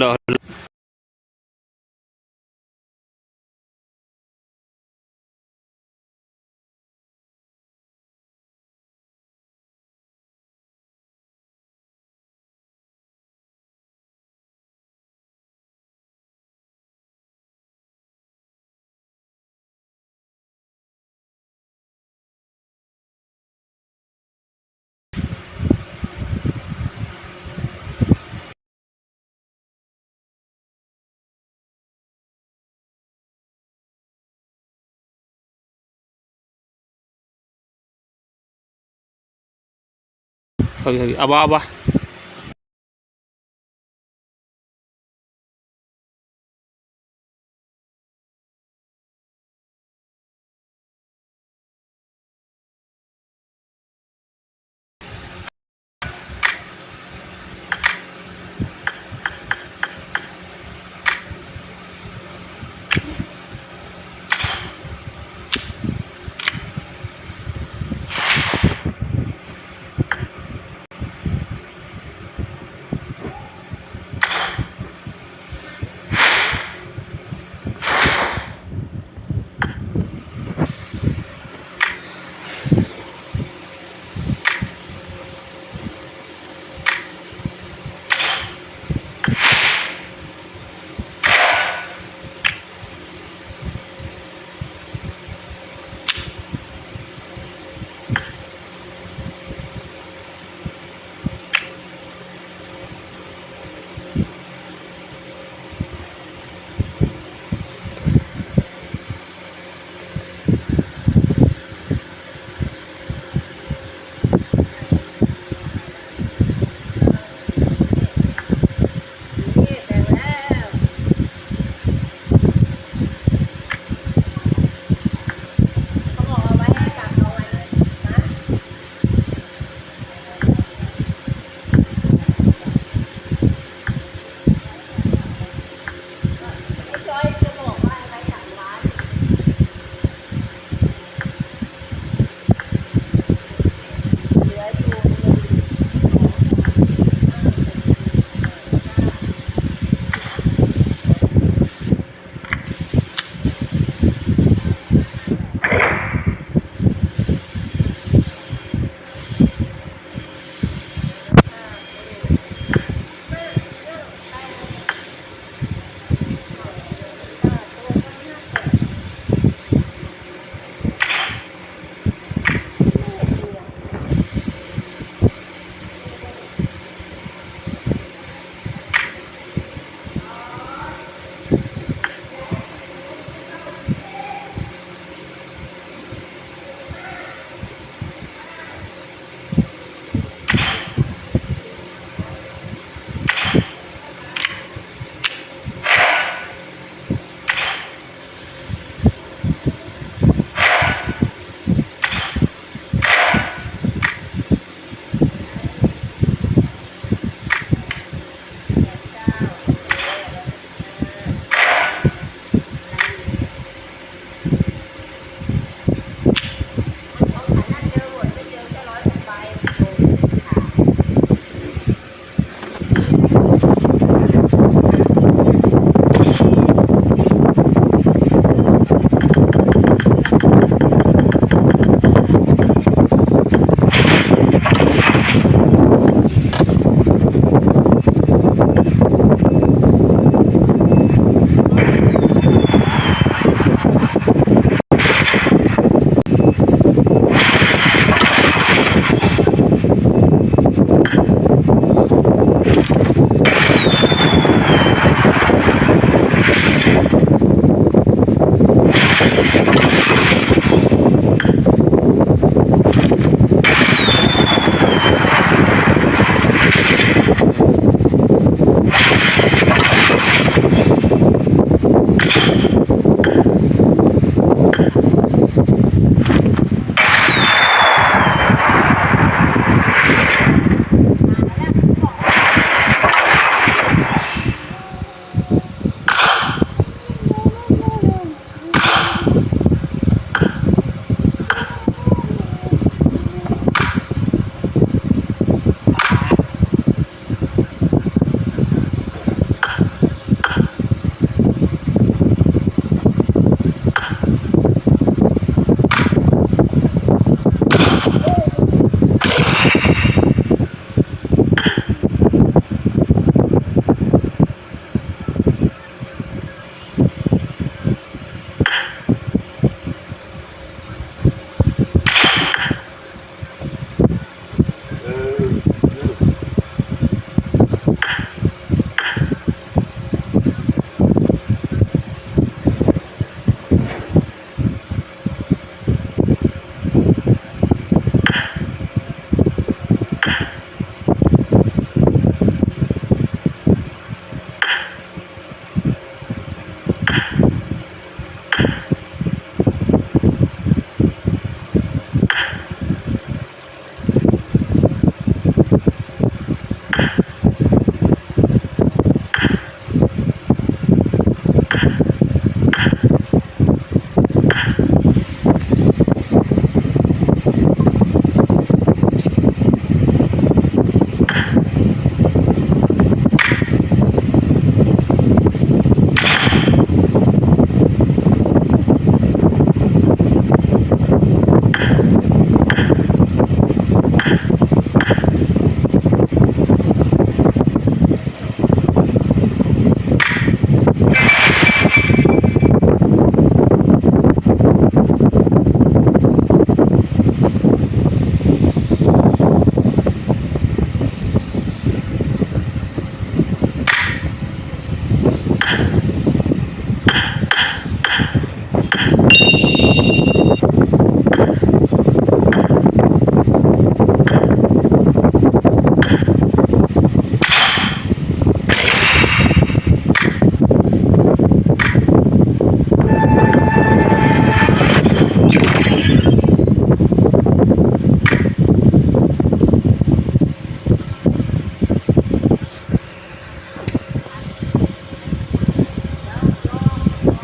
ဟ ယ်လိုဟုတ်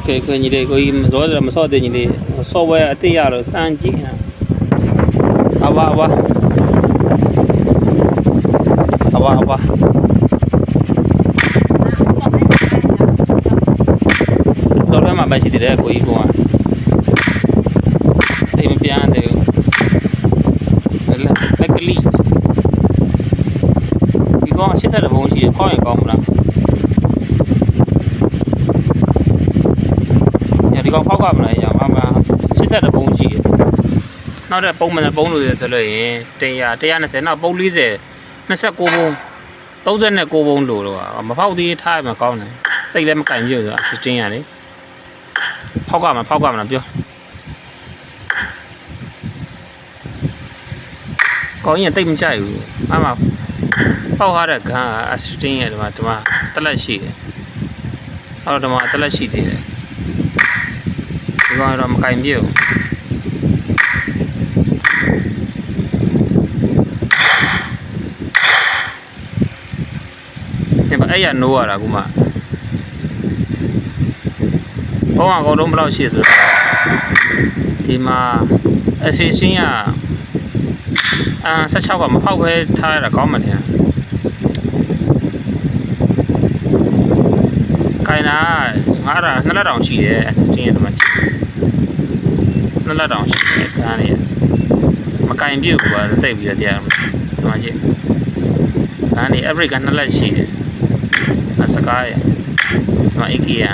ပြီဟုတ်ပြီအဘအဘကဲကဲညီလေးကိုကြီးမစောတယ်မစောတဲ့ညီလေး software အသိရတော့စမ်းကြည့်အဘအဘအဘအဘတော့လည်းမမရှိသေးတယ်ကိုကြီးကောင်အိမ်မပြန်တယ်လက်ကလီဒီကောင်ရှစ်သက်တဲ့ဘုံရှိတယ်ကောင်းရင်ကောင်းမလား ညဒီ ကောင်ဖောက်ကမလားရမှာမ80တပုံးရှိတယ်နောက်တဲ့ပုံမှန်တဲ့ပုံးလို့ရဆိုလို့ရင်100 120နောက်ပုံး40 29ပုံး39ပုံးလို့တော့မဖောက်သေးထားရမှာကောင်းတယ်တိတ်လည်းမကင်ပြည့်ဆိုအစတင်းရတယ်ဖောက်ကမှာဖောက်ကမှာပြောကောင်းရင်တိတ်မကြိုက်ဘူးအမဖောက်ရတဲ့ခံအစတင်းရတယ်ဒီမှာဒီမှာတက်လက်ရှိတယ်အဲ့တော့ဒီမှာတက်လက်ရှိသေးတယ်ဒီ ကောင်တော့မကင်ပြုတ်ဒီမှာအဲ့ရနိုးရတာကူမဘောင်းကောင်တော့ဘယ်လောက်ရှိသလဲဒီမှာအစီရှင်းကအာ16ကမဖောက်ပဲထားရတာကောင်းမှတင်ကိုင်နာငါးရာနှစ်လက်တောင်ရှိတယ်အစီရှင်းရဒီမှာနှစ် လက်တောင်ရှိတယ်ကန်းလေးမကင်ပြုတ်ဘူးပါတိတ်ပြီးတော့တရားဒီမှာကြည့်ကန်းလေး average ကနှစ်လက်ရှိတယ်အစကားရဲ့ဒီမှာ IKEA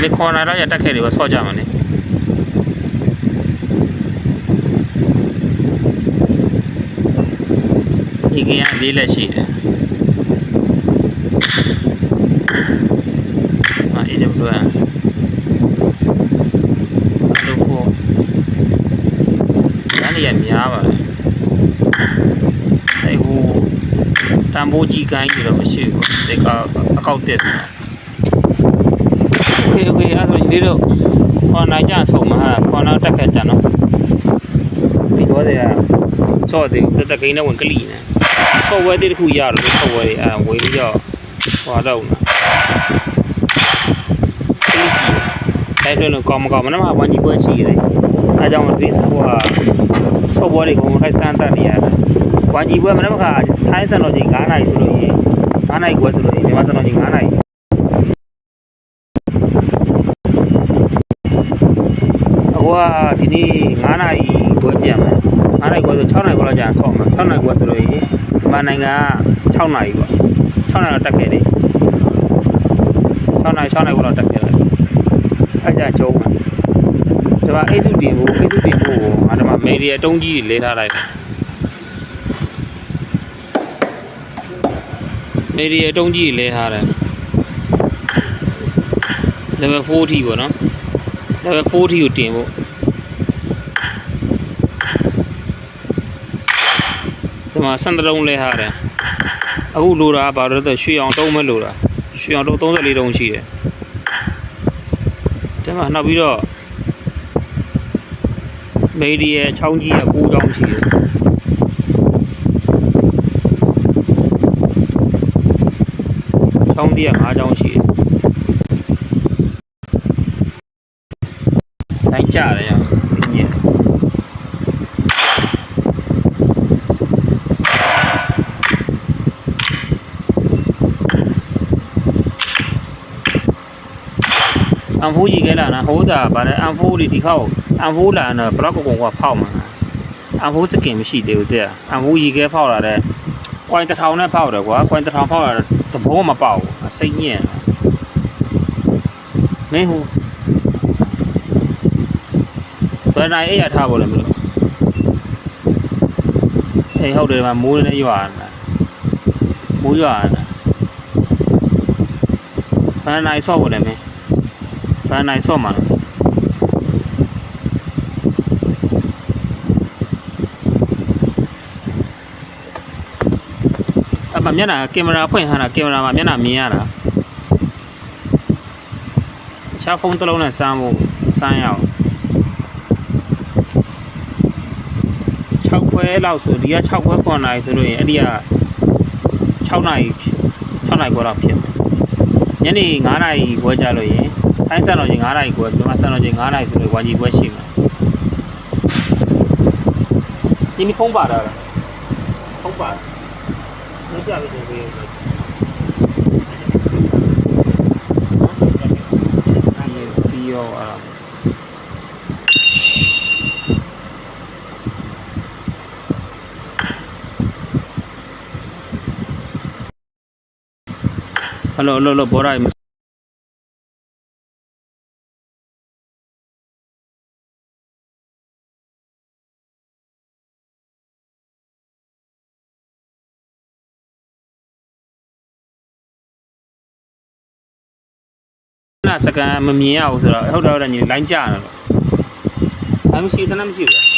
မေခေါ်လာတော့ရတက်ခဲ့တယ်ပဲဆော့ကြမှာနေဒီကရလေးလက်ရှိတယ်။အာအေးတယ်ဘယ်လိုလဲ။အဲ့လိုဖို့။ဒါနေရများပါလေ။အဲ့ဟိုတ န်ဖိုးကြီးကိုင်းကြီးတော့မရှိဘူး။ဒီကအကောက်တက်ဆို။ Okay okay အဲ့ဒါဆိုဒီလိုခေါ်နိုင်ကြဆုံးမှာခေါ်နောက်တက်ခဲ့ကြနော်။ဒီတော့တည်းကစော့တယ်တက်တက်ကိန်းနဲ့ဝင်ကလိနေ။ software တစ်ခုရတော့ software တွေအဲဝင်ပြီးတော့ဟောတော့နာကလိကြီးအဲဆိုရင်ကောင်းမကောင်းမနမဝန်ကြီးပွဲရှိတယ်အဲကြောင့်ဒီဆော့ဟို software တွေကိုထိုက်စမ်းတတ်နေရတယ် ဝန်ကြီးပွဲမနမခါထိုင်းစံတော်ချိန်9နာရီဆိုလို့ရင်9နာရီကွယ်ဆိုလို့ရင်မြန်မာစံတော်ချိန်9နာရီအခုကဒီနေ့9နာရီခွဲပြန်မယ်9နာရီခွဲဆို6နာရီခွဲလောက်ကြာဆော့မှာ6နာရီခွဲဆိုလို့ရင်မြန်မာနိုင်ငံက6နာရီပေါ့6နာရီတော့တက်ခဲ့တယ်6နာရီ6နာရီခွဲလောက်တက်ခဲ့တယ်အဲ့ကြကျုံးမှာဒီမှာအိတ်စုတင်ဖို့အိတ်စုတင်ဖို့ကိုငါဒီမှာမေရီယာတုံးကြီးတွေလဲထားလိုက်တယ် မေရီယာတုံးကြီးတွေလဲထားတယ် level 4ထိပေါ့နော် level 4ထိကိုတင်ဖို့ဒီမှာစံတလုံးလဲထားတယ်အခုလိုတာကဘာလို့လဲဆိုတော့ရွှေအောင်တုံးမဲ့လိုတာရွှေအောင်တုံး34တုံးရှိတယ်ဒီမှာနောက်ပြီးတော့မေဒီရဲ့ချောင်းကြီးက9တောင်းရှိတယ် ချောင်းကြီးက9တောင်းရှိတယ်တိုင်းကြတယ်ရစိတ်ညစ်အန်ဖိုးကြီးခဲလာနာဟိုးတာဗါလဲအန်ဖိုးတွေဒီခေါက်အန်ဖိုးလာတော့ဘလောက်ကောင်ကဖောက်မှာအန်ဖိုးစကင်မရှိသေးဘူးတဲ့အန်ဖိုးကြီးခဲဖောက်လာတဲ့ကွိုင်းတစ်ထောင်နဲ့ဖောက်တယ်ကွာကွိုင်းတစ်ထောင်ဖောက်လာတဲ့သဘောမပေါက်ဘူး စိတ်ညစ်မင်းဟိုဘယ်နိုင်အဲ့ရထားဖို့လဲမလို့အေးဟုတ်တယ်မှာမိုးနဲ့ရွာတာမိုးရွာတာဘယ်နိုင်ဆော့ဖို့လဲမင်းဘယ်နိုင်ဆော့မှာလဲ မမျက်နှာကင်မရာဖွင့်ထားတာကင်မရာမှာမျက်နှာမြင်ရတာချားဖုန်းတစ်လုံးနဲ့စမ်းဖို့စမ်းရအောင်6ခွဲလောက်ဆိုဒီက6ခွဲ9နာရီဆိုလို့ရင်အဲ့ဒီက6နာရီ6နာ6နာရီခွဲလောက်ဖြစ်မယ်ညနေ9နာရီခွဲကြလို့ရင်ထိုင်းစံတော်ချိန်9နာရီခွဲမြန်မာစံတော်ချိန်9နာရီဆိုလို့ဝါကြီးခွဲရှိမှာဒီမဖုံးပါတာလားဖုံးပါမကြပြီဆို ပြီးပြီးရောအဲ့ဒါဟယ်လိုဟယ်လိုဟ စကန်မမြင်ရဘူးဆိုတော့ဟုတ်တယ်ဟုတ်တယ်ညီလိုင်းကြတယ်လို့အမရှိတနမရှိဘူး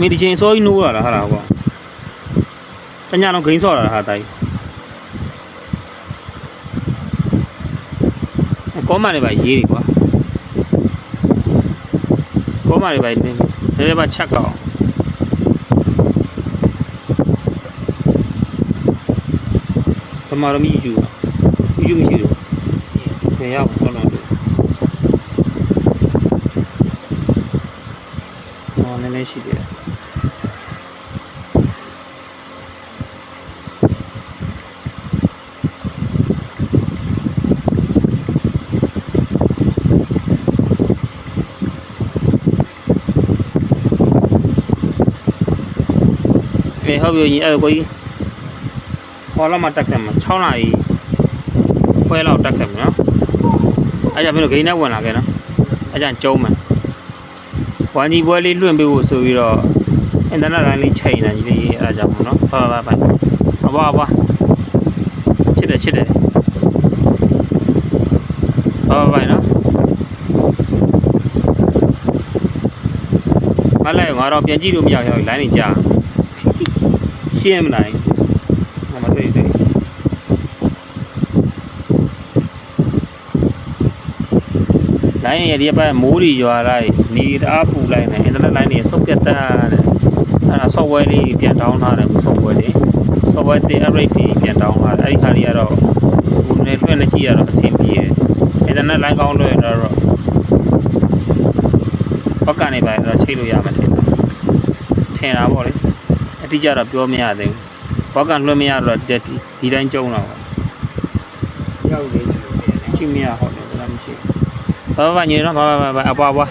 မင်းဒီချိန်စောကြီးနိုးလာတာဟာလားကွာတညလုံးဂိမ်းဆော့လာတာဟာတိုင်းကောမန်တွေပါရေးတယ်ကွာကောမန်တွေပါနည်းနည်းနည်းပါချက်ကောက်တမာရမီယူယူမရှိဘူးခင်ရောက်တော့တော့အော်နည်းနည်းရှိတယ် ဟုတ်ပြီညီအဲ့ဒါကိုကြီးဟောလာမှတက်ခဲ့မှာ6နာရီခွဲလောက်တက်ခဲ့မှာနော်အဲ့ကြမင်းတို့ဂိမ်းနဲ့ဝင်လာခဲ့နော်အဲ့ကြကျုံးမယ်ဝမ်ကြီးပွဲလေးလွှင့်ပေးဖို့ဆိုပြီးတော့အင်တာနက်လိုင်းလေးချိန်နေကြီးလေးအဲ့ဒါကြောင့်မို့နော်ဘာဘာဘာဘာဘာဘာချစ်တယ်ချစ်တယ်ဘာဘာဘာနော်မလိုက်ငါတော့ပြန်ကြည့်လို့မရဘူးလိုင်းနေကြာ ရှင်းမနိုင်ဟောမတွေ့သေးလိုင်းရဒီဘက်မိုးရီရွာလိုက်နေတအားပူလိုက်နေအင်တာနက်လိုင်းတွေဆုတ်ပြတ်တာတဲ့အဲ့ဒါ software လေးပြန် down ထားတယ် software တွေ software တွေ upgrade တွေပြန် down ထားတယ်အဲ့ဒီခါတွေကတော့ဟိုနယ်လွှင့်နေကြည့်ရတော့အဆင်ပြေတယ်အင်တာနက်လိုင်းကောင်းလို့ရတော့ဘက်ကနေပါတော့ချိန်လို့ရမှာထင်တယ်ထင်တာပေါ့လေ အတိအကျတော့ပြောမရသေးဘူးဘောက်ကလွှဲမရတော့ဒီဒီတိုင်းကျုံတော့ရောက်လေချင်တယ်ကြည့်မရဟုတ်တယ်ဒါမှမရှိဘူးဘာဘာညီနော်ဘာဘာဘာအပွားပွား